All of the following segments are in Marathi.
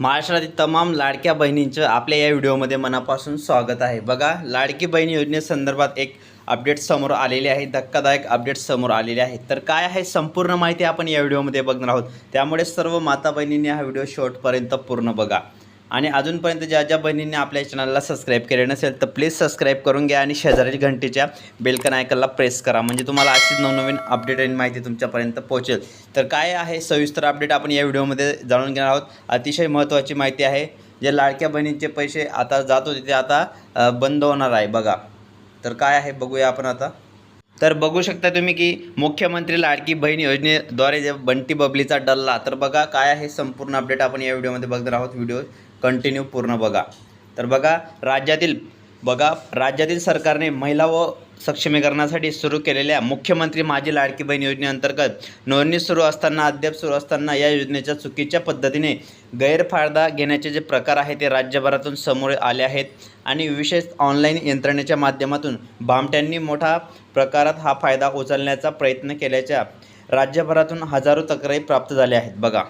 महाराष्ट्रातील तमाम लाडक्या बहिणींचं आपल्या या व्हिडिओमध्ये मनापासून स्वागत आहे. बघा लाडकी बहीण योजनेसंदर्भात एक अपडेट समोर आलेले आहे धक्कादायक अपडेट समोर आलेले आहे. तर काय आहे संपूर्ण माहिती आपण या व्हिडिओमध्ये बघणार आहोत. त्यामुळे सर्व माता बहिणींनी हा व्हिडिओ शेवटपर्यंत पूर्ण बघा. आणि अजूनपर्यंत ज्या ज्या बहिणींनी आपल्या चॅनलला सबस्क्राईब केले नसेल तर प्लीज सबस्क्राईब करून घ्या आणि शेजारी घंटेच्या बेलकन आयकनला प्रेस करा. म्हणजे तुम्हाला अशीच नवनवीन अपडेट आणि माहिती तुमच्यापर्यंत पोहोचेल. तर काय आहे सविस्तर अपडेट आपण या व्हिडिओमध्ये जाणून घेणार आहोत. अतिशय महत्त्वाची माहिती आहे. जे लाडक्या बहिणींचे पैसे आता जात होते ते आता बंद होणार आहे. बघा. तर काय आहे बघूया आपण आता. तर बघू शकता तुम्ही की मुख्यमंत्री लाडकी बहीण योजनेद्वारे जे बंटी बबलीचा डल्ला तर बघा काय आहे संपूर्ण अपडेट आपण या व्हिडिओमध्ये बघणार आहोत. व्हिडिओ कंटिन्यू पूर्ण बघा. तर बघा राज्यातील बघा राज्यातील सरकारने महिला व सक्षमीकरणासाठी सुरू केलेल्या मुख्यमंत्री माझी लाडकी बहीण योजनेअंतर्गत नोंदणी सुरू असताना अद्याप सुरू असताना या योजनेच्या चुकीच्या पद्धतीने गैरफायदा घेण्याचे जे प्रकार आहेत ते राज्यभरातून समोर आले आहेत. आणि विशेष ऑनलाईन यंत्रणेच्या माध्यमातून भामट्यांनी मोठा प्रकारात हा फायदा उचलण्याचा प्रयत्न केल्याच्या राज्यभरातून हजारो तक्रारी प्राप्त झाल्या आहेत. बघा.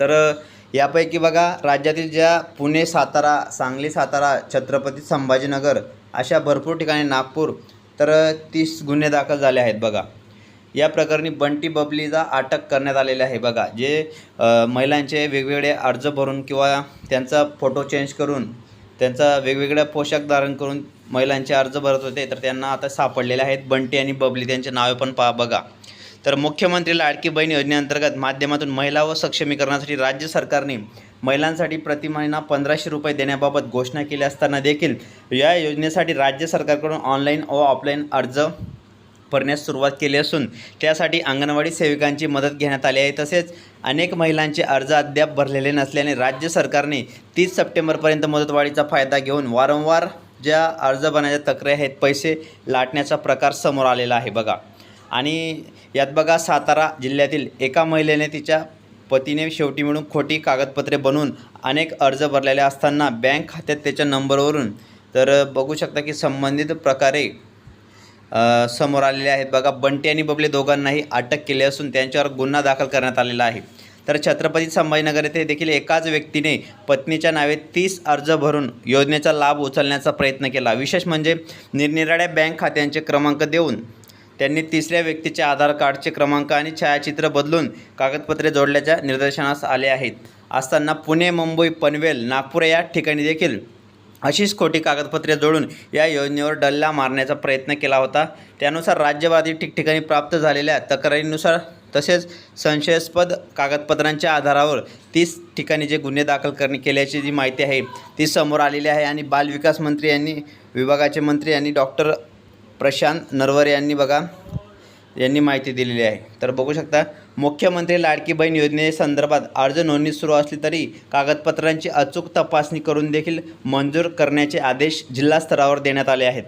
तर यापैकी बघा राज्यातील ज्या पुणे सातारा सांगली सातारा छत्रपती संभाजीनगर अशा भरपूर ठिकाणी नागपूर तर तीस गुन्हे दाखल झाले आहेत बघा. या प्रकरणी बंटी बबलीचा अटक करण्यात आलेली आहे बघा जे महिलांचे वेगवेगळे अर्ज भरून किंवा त्यांचा फोटो चेंज करून त्यांचा वेगवेगळ्या पोशाख धारण करून महिलांचे अर्ज भरत होते तर त्यांना आता सापडलेले आहेत. बंटी आणि बबली त्यांचे नावे पण पहा बघा. तर मुख्यमंत्री लाडकी बहीण योजनेअंतर्गत माध्यमातून महिला व सक्षमीकरणासाठी राज्य सरकारने महिलांसाठी प्रति महिना पंधराशे रुपये देण्याबाबत घोषणा केली असताना देखील या योजनेसाठी राज्य सरकारकडून ऑनलाईन व ऑफलाईन अर्ज भरण्यास सुरुवात केली असून त्यासाठी अंगणवाडी सेविकांची मदत घेण्यात आली आहे. तसेच अनेक महिलांचे अर्ज अद्याप भरलेले नसल्याने राज्य सरकारने तीस सप्टेंबरपर्यंत मुदतवाढीचा फायदा घेऊन वारंवार ज्या अर्ज भरण्याच्या तक्रारी आहेत पैसे लाटण्याचा प्रकार समोर आलेला आहे. बघा. आणि यात बघा सातारा जिल्ह्यातील एका महिलेने तिच्या पतीने शेवटी मिळून खोटी कागदपत्रे बनवून अनेक अर्ज भरलेले असताना बँक खात्यात त्याच्या नंबरवरून तर बघू शकता की संबंधित प्रकारे समोर आलेले आहेत. बघा बंटी आणि बबले दोघांनाही अटक केली असून त्यांच्यावर गुन्हा दाखल करण्यात आलेला आहे. तर छत्रपती संभाजीनगर येथे देखील एकाच व्यक्तीने पत्नीच्या नावे तीस अर्ज भरून योजनेचा लाभ उचलण्याचा प्रयत्न केला. विशेष म्हणजे निरनिराळ्या बँक खात्यांचे क्रमांक देऊन त्यांनी तिसऱ्या व्यक्तीचे आधार कार्डचे क्रमांक आणि छायाचित्र बदलून कागदपत्रे जोडल्याच्या निदर्शनास आले आहेत. असताना पुणे मुंबई पनवेल नागपूर या ठिकाणी देखील अशीच खोटी कागदपत्रे जोडून या योजनेवर डल्ला मारण्याचा प्रयत्न केला होता. त्यानुसार राज्यवादी ठिकठिकाणी प्राप्त झालेल्या तक्रारीनुसार तसेच संशयास्पद कागदपत्रांच्या आधारावर तीस ठिकाणी जे गुन्हे दाखल करणे केल्याची जी माहिती आहे ती समोर आलेली आहे. आणि बालविकास मंत्री यांनी विभागाचे मंत्री यांनी डॉक्टर प्रशांत नरवरे यांनी बघा यांनी माहिती दिलेली आहे. तर बघू शकता मुख्यमंत्री लाडकी बहीण योजनेसंदर्भात अर्ज नोंदणी सुरू असली तरी कागदपत्रांची अचूक तपासणी करून देखील मंजूर करण्याचे आदेश जिल्हा स्तरावर देण्यात आले आहेत.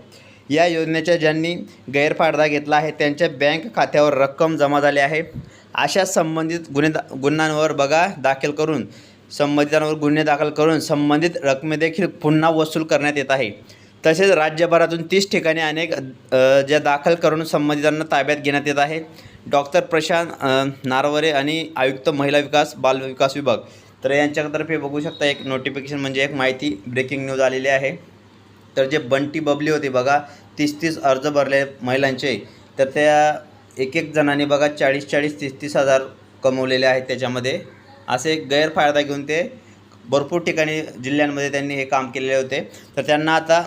या योजनेच्या ज्यांनी गैरफायदा घेतला आहे त्यांच्या बँक खात्यावर रक्कम जमा झाली आहे. अशा संबंधित गुन्हे गुन्ह्यांवर बघा दाखल करून संबंधितांवर गुन्हे दाखल करून संबंधित रकमेदेखील पुन्हा वसूल करण्यात येत आहे. तसेच राज्यभरातून तीस ठिकाणी अनेक ज्या दाखल करून संबंधितांना ताब्यात घेण्यात येत आहे. डॉक्टर प्रशांत नारवरे आणि आयुक्त महिला विकास बाल विकास विभाग. तर यांच्यातर्फे बघू शकता एक नोटिफिकेशन म्हणजे एक माहिती ब्रेकिंग न्यूज आलेली आहे. तर जे बंटी बबली होते बघा तीस तीस अर्ज भरले महिलांचे. तर त्या एक एक जणांनी बघा चाळीस चाळीस तीस तीस हजार कमवलेले आहेत त्याच्यामध्ये. असे गैरफायदा घेऊन ते भरपूर ठिकाणी जिल्ह्यांमध्ये त्यांनी हे काम केलेले होते. तर त्यांना आता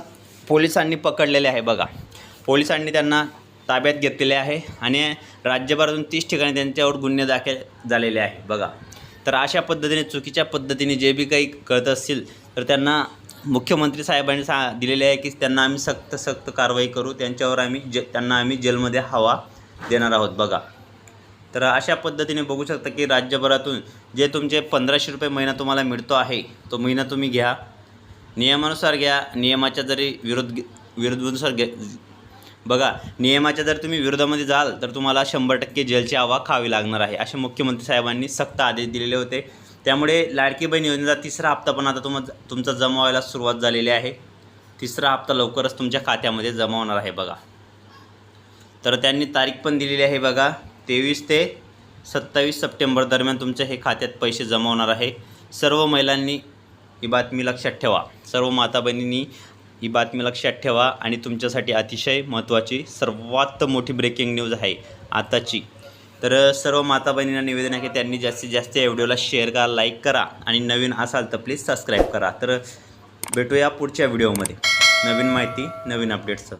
पोलिसांनी पकडलेले आहे बघा. पोलिसांनी त्यांना ताब्यात घेतलेले आहे आणि राज्यभरातून तीस ठिकाणी त्यांच्यावर गुन्हे दाखल झालेले आहे बघा. तर अशा पद्धतीने चुकीच्या पद्धतीने जे बी काही कळत असतील तर त्यांना मुख्यमंत्री साहेबांनी सा दिलेले आहे की त्यांना आम्ही सक्त सक्त कारवाई करू. त्यांच्यावर आम्ही जे त्यांना आम्ही जेलमध्ये हवा देणार आहोत बघा. तर अशा पद्धतीने बघू शकता की राज्यभरातून जे तुमचे पंधराशे रुपये महिना तुम्हाला मिळतो आहे तो महिना तुम्ही घ्या. नियमानुसार घ्या. नियमाच्या जरी विरोध विरोधानुसार घ्या बघा नियमाच्या जर तुम्ही विरोधामध्ये जाल तर तुम्हाला शंभर टक्के जेलची आवा खावी लागणार आहे असे मुख्यमंत्री साहेबांनी सक्त आदेश दिलेले होते. त्यामुळे लाडकी बहीण योजनेचा तिसरा हप्ता पण आता तुम तुमचा जमा व्हायला सुरुवात झालेली आहे. तिसरा हप्ता लवकरच तुमच्या खात्यामध्ये जमा होणार आहे बघा. तर त्यांनी तारीख पण दिलेली आहे बघा तेवीस ते सत्तावीस सप्टेंबर दरम्यान तुमच्या हे खात्यात पैसे जमा होणार आहे. सर्व महिलांनी ही बातमी लक्षात ठेवा. सर्व माता बहिणींनी ही बातमी लक्षात ठेवा आणि तुमच्यासाठी अतिशय महत्त्वाची सर्वात मोठी ब्रेकिंग न्यूज आहे आताची. तर सर्व माता बहिणींना निवेदन आहे की त्यांनी जास्तीत जास्त या व्हिडिओला शेअर करा लाईक करा आणि नवीन असाल तर प्लीज सबस्क्राईब करा. तर भेटूया पुढच्या व्हिडिओमध्ये. नवीन माहिती नवीन अपडेट्स